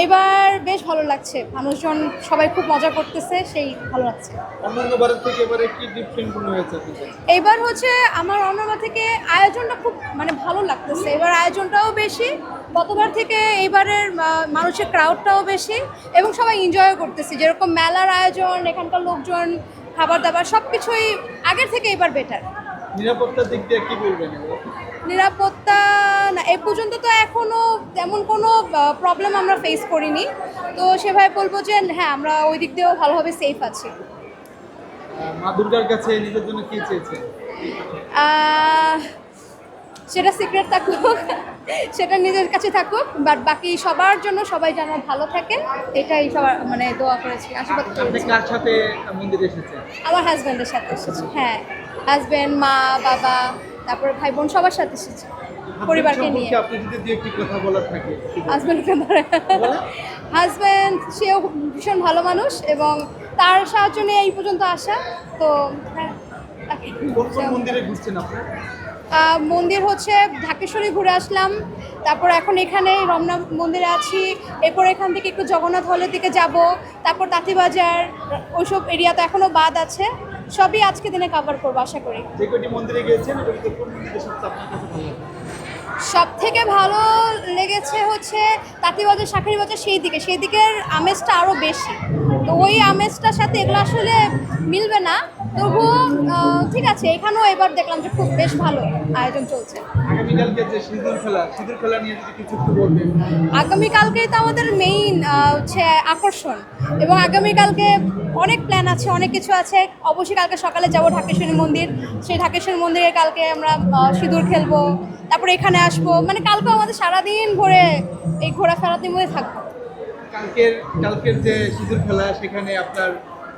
এবার বেশ ভালো লাগছে। মানুষজন সবাই খুব মজা করতেছে সেই ভালো লাগছে। থেকে এবারে কি ডিফারেন্ট মনে হয়েছে এবার হচ্ছে আমার অন্যবার থেকে আয়োজনটা খুব মানে ভালো লাগতেছে। এবার আয়োজনটাও বেশি গতবার থেকে এবারের আহ, মানুষের ক্রাউডটাও বেশি এবং সবাই এনজয়ও করতেছি। যেরকম মেলার আয়োজন এখানকার লোকজন খাবার দাবার সব কিছুই আগের থেকে এবার বেটার নিরাপত্তার দিক দিয়ে কি বলবেন নিরাপত্তা না এ পর্যন্ত তো এখনও তেমন কোনো প্রবলেম আমরা ফেস করিনি। তো সেভাবে বলব যে হ্যাঁ আমরা ওই দিক দিয়েও ভালোভাবে সেফ আছি। মা দুর্গার কাছে নিজের জন্য কি চেয়েছেন? সেটা সিক্রেট থাকুক সেটা নিজের কাছে থাকুক বাট বাকি সবার জন্য সবাই যেন ভালো থাকে এটাই সবার মানে দোয়া করেছি আশীর্বাদ করেছি। কার সাথে মন্দিরে এসেছেন? আমার হাজব্যান্ডের সাথে এসেছি হ্যাঁ। হাজব্যান্ড মা বাবা তারপরে ভাই বোন সবার সাথে এসেছি। পরিবারকে নিয়ে। আপনি যদি একটি কথা বলার থাকে হাজব্যান্ডকে ধরে হাজব্যান্ড সেও ভীষণ ভালো মানুষ এবং তার সাহায্য নিয়ে এই পর্যন্ত আসা। তো হ্যাঁ ঘুরছেন আপনার মন্দির হচ্ছে ঢাকেশ্বরী ঘুরে আসলাম। তারপর এখন এখানে রমনা মন্দিরে আছি। এরপর এখান থেকে একটু জগন্নাথ হলের দিকে যাব। তারপর তাঁতিবাজার ওইসব এরিয়া তো এখনও বাদ আছে। সবই আজকে দিনে কভার করব আশা করি। মন্দিরে গিয়েছেন সব থেকে ভালো লেগেছে? হচ্ছে তাঁতিবাজার শাখারি বাজার সেই দিকে। সেই দিকের আমেজটা আরও বেশি। তো ওই আমেজটার সাথে এগুলো আসলে মিলবে না। তবুও ঠিক আছে এখানেও এবার দেখলাম যে খুব বেশ ভালো আয়োজন চলছে। আগামীকালকে যে সিঁদুর খেলা সিঁদুর খেলা নিয়ে যদি কিছু একটু বলবেন আগামীকালকে তো আমাদের মেইন হচ্ছে আকর্ষণ। এবং আগামীকালকে অনেক প্ল্যান আছে অনেক কিছু আছে। অবশ্যই কালকে সকালে যাব ঢাকেশ্বরী মন্দির। সেই ঢাকেশ্বরী মন্দিরে কালকে আমরা সিঁদুর খেলব। তারপরে এখানে আসব। মানে কালকে আমাদের সারাদিন ভরে এই ঘোরাফেরার মধ্যে থাকব। কালকের কালকের যে সিঁদুর খেলা সেখানে আপনার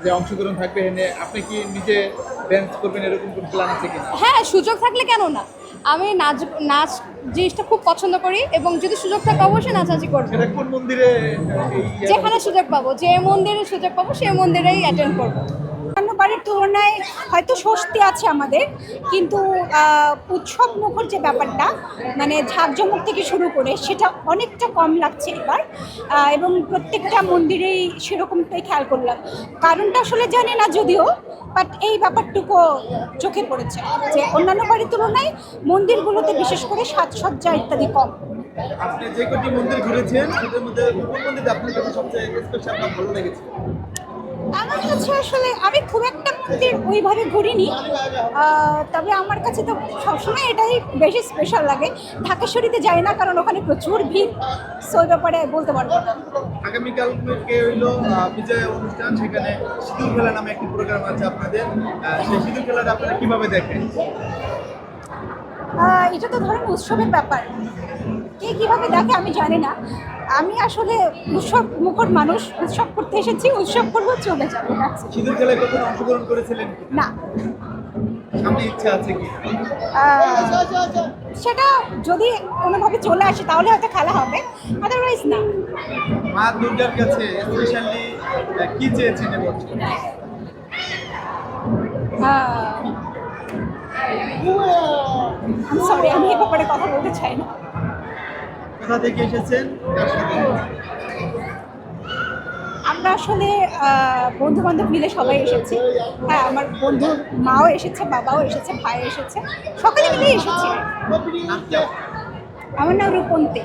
যে অংশগ্রহণ থাকবে এখানে আপনি কি নিজে ড্যান্স করবেন এরকম কোনো প্ল্যান আছে কি হ্যাঁ সুযোগ থাকলে কেন না? আমি নাচ নাচ জিনিসটা খুব পছন্দ করি এবং যদি সুযোগ থাকে অবশ্যই নাচানাচি করব। কোন মন্দিরে যেখানে সুযোগ পাবো যে মন্দিরে সুযোগ পাবো সেই মন্দিরেই অ্যাটেন্ড করব। বাড়ির তুলনায় হয়তো স্বস্তি আছে আমাদের, কিন্তু উৎসব মুখর যে ব্যাপারটা মানে ঝাঁকজমক থেকে শুরু করে সেটা অনেকটা কম লাগছে এবার এবং প্রত্যেকটা মন্দিরেই সেরকমটাই খেয়াল করলাম। কারণটা আসলে জানি না যদিও বাট এই ব্যাপারটুকু চোখে পড়েছে যে অন্যান্য বাড়ির তুলনায় মন্দিরগুলোতে বিশেষ করে সাজসজ্জা ইত্যাদি কম। আপনি যে কটি মন্দির ঘুরেছেন, সেটার মধ্যে কোন মন্দির আপনার কাছে সবচেয়ে স্পেশাল ভালো লেগেছে? আমার কাছে আসলে আমি খুব একটা মন্দির ওইভাবে ঘুরিনি। তবে আমার কাছে তো সবসময় এটাই বেশি স্পেশাল লাগে। ঢাকেশ্বরীতে যাই না কারণ ওখানে প্রচুর ভিড় সো ওই ব্যাপারে বলতে পারব আগামীকালকে হইল বিজয় অনুষ্ঠান সেখানে সিঁদুর খেলা নামে একটি প্রোগ্রাম আছে আপনাদের। সেই সিঁদুর খেলাটা আপনারা কীভাবে দেখেন? এটা তো ধরেন উৎসবের ব্যাপার। কে কীভাবে দেখে আমি জানি না। আমি আসলে উৎসব মুখর মানুষ উৎসব করতে এসেছি উৎসব করব চলে যাব। সিঁদুর খেলায় কখনো অংশগ্রহণ করেছিলেন না। সামনে ইচ্ছা আছে কি? সেটা যদি কোনোভাবে চলে আসে তাহলে হয়তো খেলা হবে আদারওয়াইজ না। মা দুর্গার কাছে স্পেশালি কি চেয়েছেন এবছর সরি আমি এ ব্যাপারে কথা বলতে চাই না। কোথা থেকে এসেছেন? আমরা আসলে বন্ধু বান্ধব মিলে সবাই এসেছি। হ্যাঁ আমার বন্ধুর মাও এসেছে বাবাও এসেছে ভাই এসেছে। সকলে মিলে এসেছি? আমার নাম রূপন্তি।